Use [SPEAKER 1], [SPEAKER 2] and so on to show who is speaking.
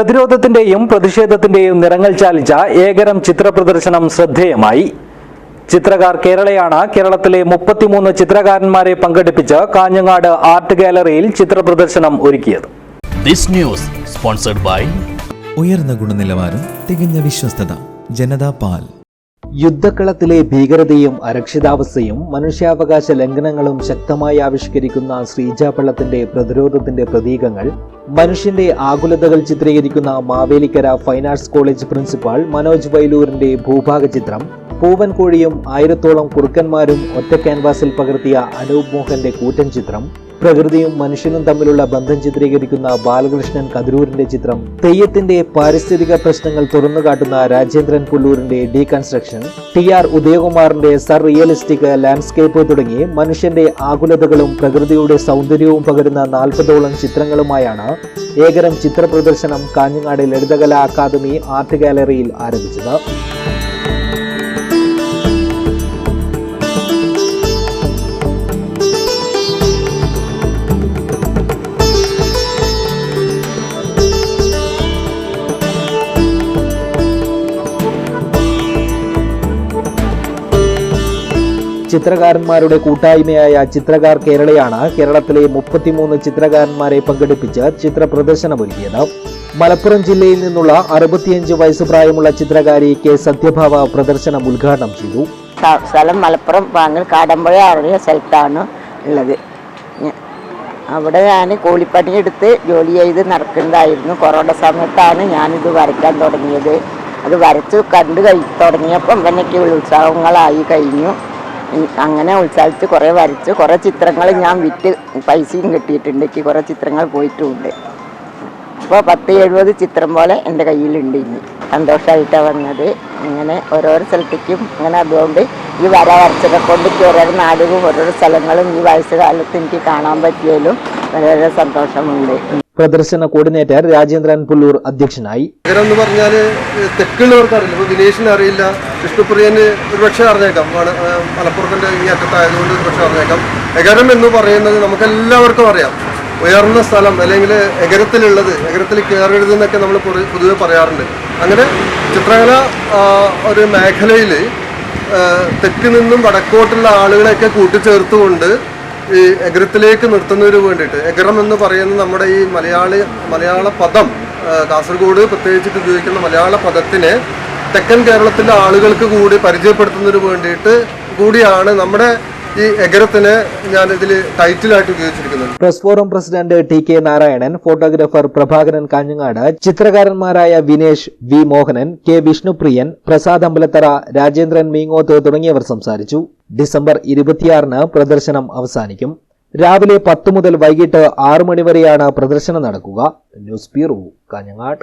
[SPEAKER 1] പ്രതിരോധത്തിന്റെയും പ്രതിഷേധത്തിന്റെയും നിറങ്ങൾ ചാലിച്ച ഏകരം ചിത്ര പ്രദർശനം ശ്രദ്ധേയമായി. ചിത്രകാർ കേരളയാണ്. കേരളത്തിലെ മുപ്പത്തിമൂന്ന് ചിത്രകാരന്മാരെ പങ്കെടുപ്പിച്ച് കാഞ്ഞങ്ങാട് ആർട്ട് ഗാലറിയിൽ ചിത്ര പ്രദർശനം ഒരുക്കിയത്.
[SPEAKER 2] This news sponsored by
[SPEAKER 3] ഉയർന്ന ഗുണനിലവാരം തികഞ്ഞ വിശ്വസ്തത ജനതാ പാൽ.
[SPEAKER 1] യുദ്ധക്കളത്തിലെ ഭീകരതയും അരക്ഷിതാവസ്ഥയും മനുഷ്യാവകാശ ലംഘനങ്ങളും ശക്തമായി ആവിഷ്കരിക്കുന്ന ശ്രീജാപള്ളത്തിന്റെ പ്രതിരോധത്തിന്റെ പ്രതീകങ്ങൾ മനുഷ്യന്റെ ആകുലതകൾ ചിത്രീകരിക്കുന്ന Mavelikkara fine arts college principal Manoj വൈലൂരിന്റെ ഭൂഭാഗ ചിത്രം പൂവൻകോഴിയും ആയിരത്തോളം കുറുക്കന്മാരും ഒറ്റ ക്യാൻവാസിൽ പകർത്തിയ അനൂപ് മോഹന്റെ കൂറ്റൻ ചിത്രം പ്രകൃതിയും മനുഷ്യനും തമ്മിലുള്ള ബന്ധം ചിത്രീകരിക്കുന്ന ബാലകൃഷ്ണൻ കതിരൂരിന്റെ ചിത്രം. തെയ്യത്തിന്റെ പാരിസ്ഥിതിക പ്രശ്നങ്ങൾ തുറന്നുകാട്ടുന്ന രാജേന്ദ്രൻ പുല്ലൂരിന്റെ ഡീകൺസ്ട്രക്ഷൻ ടി ആർ ഉദയകുമാറിന്റെ സർ റിയലിസ്റ്റിക് ലാൻഡ്സ്കേപ്പ് തുടങ്ങി മനുഷ്യന്റെ ആകുലതകളും പ്രകൃതിയുടെ സൗന്ദര്യവും പകരുന്ന നാൽപ്പതോളം ചിത്രങ്ങളുമായാണ് ഏകരം ചിത്ര പ്രദർശനം കാഞ്ഞങ്ങാട് ലളിതകലാ അക്കാദമി ആർട്ട് ഗാലറിയിൽ ആരംഭിച്ചത്. ചിത്രകാരന്മാരുടെ കൂട്ടായ്മയായ ചിത്രകാർ കേരളയാണ്. കേരളത്തിലെ മുപ്പത്തിമൂന്ന് ചിത്രകാരന്മാരെ പങ്കെടുപ്പിച്ച് ചിത്ര പ്രദർശനമൊരുക്കിയത് മലപ്പുറം ജില്ലയിൽ നിന്നുള്ള അറുപത്തിയഞ്ച് വയസ്സ് പ്രായമുള്ള ചിത്രകാരി കെ സത്യഭാവ പ്രദർശനം ഉദ്ഘാടനം ചെയ്തു.
[SPEAKER 4] സ്ഥ- സ്ഥലം മലപ്പുറം വാങ്ങൽ കാടമ്പുഴ അറിയ സ്ഥലത്താണ് ഉള്ളത്. അവിടെ ഞാൻ കൂലിപ്പണി എടുത്ത് ജോലി ചെയ്ത് നടക്കുന്നതായിരുന്നു. കൊറോണ സമയത്താണ് ഞാനിത് വരയ്ക്കാൻ തുടങ്ങിയത്. അത് വരച്ച് കണ്ടു കഴി തുടങ്ങിയപ്പം എനിക്ക് ഉത്സവങ്ങളായി കഴിഞ്ഞു. അങ്ങനെ ഉത്സാഹിച്ച് കുറേ വരച്ച് കുറേ ചിത്രങ്ങൾ ഞാൻ വിറ്റ് പൈസയും കിട്ടിയിട്ടുണ്ട്. എനിക്ക് കുറേ ചിത്രങ്ങൾ പോയിട്ടുമുണ്ട് അപ്പോൾ പത്ത് എഴുപത് ചിത്രം പോലെ എന്റെ കയ്യിലുണ്ട് ഇനി. സന്തോഷമായിട്ടാണ് വന്നത്. ഇങ്ങനെ ഓരോരോ സ്ഥലത്തേക്കും ഇങ്ങനെ അതുകൊണ്ട് ഈ വര വരച്ചതെ കൊണ്ട് ഓരോരോ നാടുകളും ഓരോരോ സ്ഥലങ്ങളും ഈ വയസ്സുകാലത്ത് എനിക്ക് കാണാൻ പറ്റിയാലും വളരെ സന്തോഷമുണ്ട്.
[SPEAKER 1] പ്രദർശന കോർഡിനേറ്റർ രാജേന്ദ്രൻ പുല്ലൂർ അധ്യക്ഷനായി.
[SPEAKER 5] നഗരം എന്ന് പറഞ്ഞാൽ തെക്കുള്ളവർക്ക് അറിയില്ല. വിനേഷിന് അറിയില്ല. വിഷ്ണുപ്രിയന് ഒരുപക്ഷെ അറിഞ്ഞേക്കാം. മലപ്പുറത്തിന്റെ ഈ അറ്റത്തായതുകൊണ്ട് ഒരുപക്ഷെ അറിഞ്ഞേക്കാം. എഗരം എന്ന് പറയുന്നത് നമുക്കെല്ലാവർക്കും അറിയാം. ഉയർന്ന സ്ഥലം അല്ലെങ്കിൽ എഗരത്തിലുള്ളത് എഗരത്തിൽ കയറരുത് എന്നൊക്കെ നമ്മൾ പൊതുവെ പറയാറുണ്ട്. അങ്ങനെ ചിത്രകല ഒരു മേഖലയിൽ തെക്ക് നിന്നും വടക്കോട്ടുള്ള ആളുകളെയൊക്കെ കൂട്ടിച്ചേർത്തുകൊണ്ട് ഈ എഗ്രത്തിലേക്ക് നിർത്തുന്നതിന് വേണ്ടിയിട്ട് എഗ്രം എന്ന് പറയുന്ന നമ്മുടെ ഈ മലയാളി മലയാള പദം കാസർഗോഡ് പ്രത്യേകിച്ചിട്ട് ഉപയോഗിക്കുന്ന മലയാള പദത്തിനെ തെക്കൻ കേരളത്തിലെ ആളുകൾക്ക് കൂടി പരിചയപ്പെടുത്തുന്നതിന് വേണ്ടിയിട്ട് കൂടിയാണ് നമ്മുടെ ഈ എഗരത്തിനെ ഞാൻ ഇതിൽ ടൈറ്റിലായിട്ട് ഉപയോഗിച്ചിരിക്കുന്നത്.
[SPEAKER 1] Press forum president T K Narayanan photographer Prabhakaran Kanhangad ചിത്രകാരന്മാരായ Vinesh V Mohanan K Vishnupriyan Prasad Ambalathara Rajendran Meengoth തുടങ്ങിയവർ സംസാരിച്ചു. ഡിസംബർ ഇരുപത്തിയാറിന് പ്രദർശനം അവസാനിക്കും. രാവിലെ പത്ത് മുതൽ വൈകിട്ട് ആറു മണിവരെയാണ് പ്രദർശനം നടക്കുക. News bureau Kanhangad.